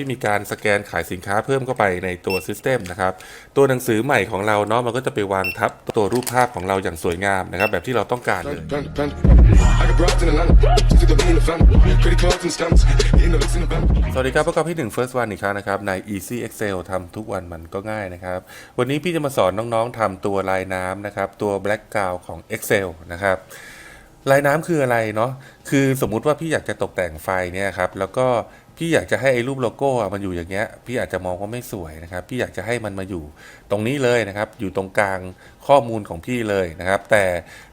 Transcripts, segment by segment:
พี่มีการสแกนขายสินค้าเพิ่มเข้าไปในตัว System นะครับตัวหนังสือใหม่ของเราเนาะมันก็จะไปวางทับตัวรูปภาพของเราอย่างสวยงามนะครับ แบบที่เราต้องการเลย Panda, panda. I got broads in Atlanta. Just took a lean in the family. Credit cards and scams. Hitting the licks in the bank. สวัสดีครับพบกับพี่หนึ่ง First One อีกครั้งนะครับ ใน Easy Excel ทำทุกวันมันก็ง่ายนะครับ วันนี้พี่จะมาสอนน้องๆทำตัวลายน้ำนะครับ ตัว Background ของ Excel นะครับลายน้ำคืออะไรเนาะ คือสมมุติว่าพี่อยากจะตกแต่งไฟล์เนี่ยครับ แล้วก็ พี่อยากจะให้ไอ้รูปโลโก้มันอยู่อย่างเงี้ย พี่อาจจะมองว่าไม่สวยนะครับ พี่อยากจะให้มันมาอยู่ตรงนี้เลยนะครับ อยู่ตรงกลางข้อมูลของพี่เลยนะครับ แต่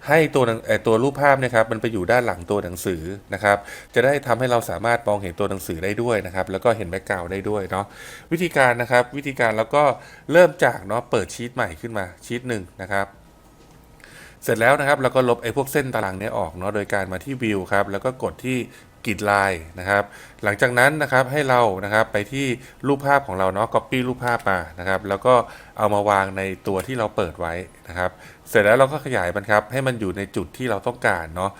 ให้ตัวตัวรูปภาพเนะครับมันไปอยู่ด้านหลังตัวหนังสือนะครับ จะได้ทำให้เราสามารถมองเห็นตัวหนังสือได้ด้วยนะครับ แล้วก็เห็นแบ็กกราวด์ได้ด้วยเนาะวิธีการนะครับ วิธีการแล้วก็เริ่มจากเนาะเปิดชีตใหม่ขึ้นมาชีตหนึ่งนะครับ เสร็จแล้วนะครับเราก็ลบไอ้พวกเส้นตารางนี้ออกเนาะโดยการมาที่วิวครับแล้วก็กดที่กริดลายนะครับ หลังจากนั้นนะครับให้เรานะครับไปที่รูปภาพของเราเนาะ copy รูปภาพมานะครับ แล้วก็เอามาวางในตัวที่เราเปิดไว้นะครับ เสร็จแล้วเราก็ขยายมันครับให้มันอยู่ในจุดที่เราต้องการเนาะ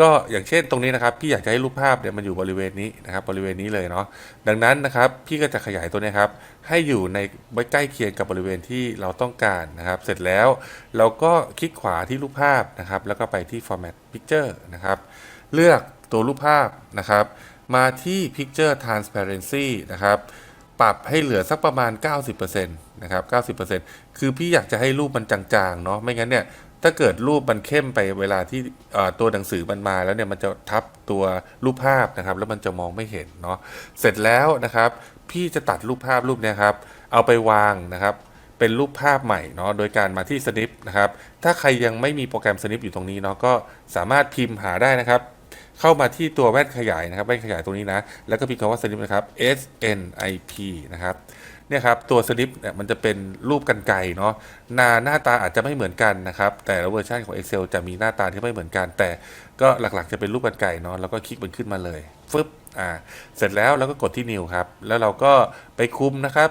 ก็อย่างเช่นตรงนี้นะครับ พี่อยากจะให้รูปภาพเนี่ยมันอยู่บริเวณนี้นะครับ บริเวณนี้เลยเนาะดังนั้นนะครับ พี่ก็จะขยายตัวเนี้ครับ ให้อยู่ในใกล้เคียงกับบริเวณที่เราต้องการนะครับ เสร็จแล้วเราก็คลิกขวาที่รูปภาพนะครับ แล้วก็ไปที่ format picture นะครับ เลือกตัวรูปภาพนะครับ มาที่ picture transparency นะครับปรับให้เหลือสักประมาณ 90%นะครับ 90%คือพี่อยากจะให้รูปมันจางๆ เนาะ ไม่งั้นเนี่ย ถ้าเกิดรูปมันเข้มไปเวลาที่ตัวหนังสือมันมาแล้วเนี่ยมันจะทับตัวรูปภาพนะครับ แล้วมันจะมองไม่เห็นเนาะเสร็จแล้วนะครับ พี่จะตัดรูปภาพรูปเนี้ยครับ เอาไปวางนะครับ เป็นรูปภาพใหม่เนาะโดยการมาที่ Snip นะครับ ถ้าใครยังไม่มีโปรแกรม Snip อยู่ตรงนี้เนาะก็สามารถพิมพ์หาได้นะครับ เข้ามาที่ตัวแว่นขยายนะครับแว่นขยายตรงนี้นะแล้วก็พิมพ์คำว่า Snip นะครับ S N I P นะครับ เนี่ยครับตัว Snip เนี่ยมันจะเป็นรูปกันไกรเนาะหน้าหน้าตาอาจจะไม่เหมือนกันนะครับ แต่ละเวอร์ชันของ Excel จะมีหน้าตาที่ไม่เหมือนกัน แต่ก็หลักๆจะเป็นรูปกันไกรเนาะแล้วก็คลิกมันขึ้นมาเลยฟึบอ่าเสร็จแล้วเราก็กดที่ New ครับ แล้วเราก็ไปคุมนะครับ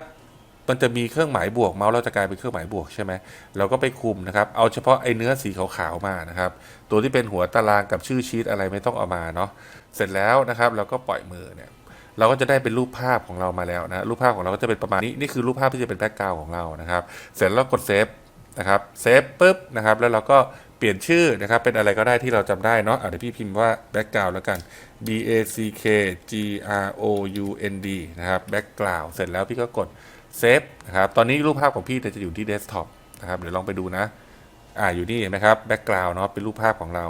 มันจะมีเครื่องหมายบวกเมาส์เราจะกลายเป็นเครื่องหมายบวกใช่ไหมเราก็ไปคุมนะครับ เอาเฉพาะไอ้เนื้อสีขาวๆมานะครับ ตัวที่เป็นหัวตารางกับชื่อชีตอะไรไม่ต้องเอามาเนาะเสร็จแล้วนะครับเราก็ปล่อยมือเนี่ย เราก็จะได้เป็นรูปภาพของเรามาแล้วนะรูปภาพของเราก็จะเป็นประมาณนี้นี่คือรูปภาพที่จะเป็นแบ็กกราวของเรานะครับ เสร็จแล้วกดเซฟนะครับเซฟปุ๊บนะครับแล้วเราก็เปลี่ยนชื่อนะครับเป็นอะไรก็ได้ที่เราจำได้เนาะอะเดี๋ยวพี่พิมพ์ว่าแบ็กกราวแล้วกัน B A C K G R O U N D นะครับแบ็กกราวเสร็จแล้วพี่ก็กดเซฟนะครับตอนนี้รูปภาพของพี่จะอยู่ที่เดสก์ท็อปนะครับเดี๋ยวลองไปดูนะอ่าอยู่นี่เห็นไหมครับแบ็กกราวเนาะเป็นรูปภาพของเรา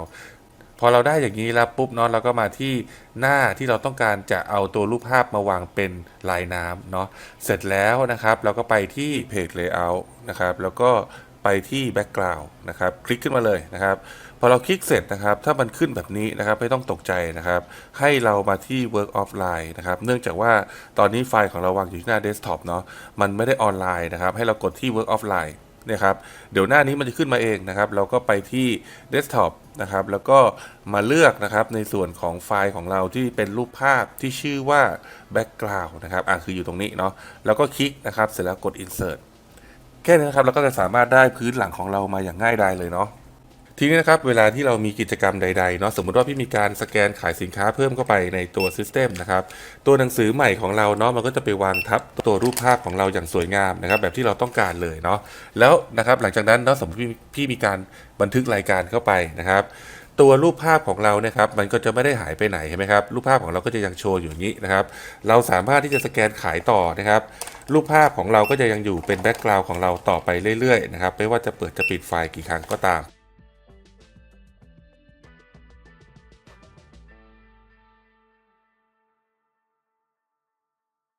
พอเราได้อย่างนี้แล้วปุ๊บเนาะเราก็มาที่หน้าที่เราต้องการจะเอาตัวรูปภาพมาวางเป็นลายน้ำเนาะเสร็จแล้วนะครับ เราก็ไปที่ Page Layout นะครับ แล้วก็ไปที่ Background นะครับ คลิกขึ้นมาเลยนะครับ พอเราคลิกเสร็จนะครับ ถ้ามันขึ้นแบบนี้นะครับไม่ต้องตกใจนะครับ ให้เรามาที่ Work Offline นะครับ เนื่องจากว่าตอนนี้ไฟล์ของเราวางอยู่ที่หน้า Desktop เนาะมันไม่ได้ออนไลน์นะครับ ให้เรากดที่ Work Offline นะครับเดี๋ยวหน้านี้มันจะขึ้นมาเองนะครับ เราก็ไปที่ Desktop นะครับ แล้วก็มาเลือกนะครับในส่วนของไฟล์ของเราที่เป็นรูปภาพที่ชื่อว่า Background นะครับอ่าคืออยู่ตรงนี้เนาะแล้วก็คลิกนะครับ เสร็จแล้วกด Insert แค่นี้นะครับเราก็จะสามารถได้พื้นหลังของเรามาอย่างง่ายดายเลยเนาะ ทีนี้นะครับเวลาที่เรามีกิจกรรมใดๆเนาะสมมติว่าพี่มีการสแกนขายสินค้าเพิ่มเข้าไปในตัว System นะครับตัวหนังสือใหม่ของเราเนาะมันก็จะไปวางทับตัวรูปภาพของเราอย่างสวยงามนะครับแบบที่เราต้องการเลยเนาะแล้วนะครับหลังจากนั้นเนาะสมมติพี่พี่มีการบันทึกรายการเข้าไปนะครับตัวรูปภาพของเราเนี่ยครับมันก็จะไม่ได้หายไปไหนใช่ไหมครับรูปภาพของเราก็จะยังโชว์อยู่อย่างนี้นะครับ เราสามารถที่จะสแกนขายต่อนะครับ รูปภาพของเราก็จะยังอยู่เป็นแบ็กกราวน์ของเราต่อไปเรื่อยๆนะครับไม่ว่าจะเปิดจะปิดไฟล์กี่ครั้งก็ตาม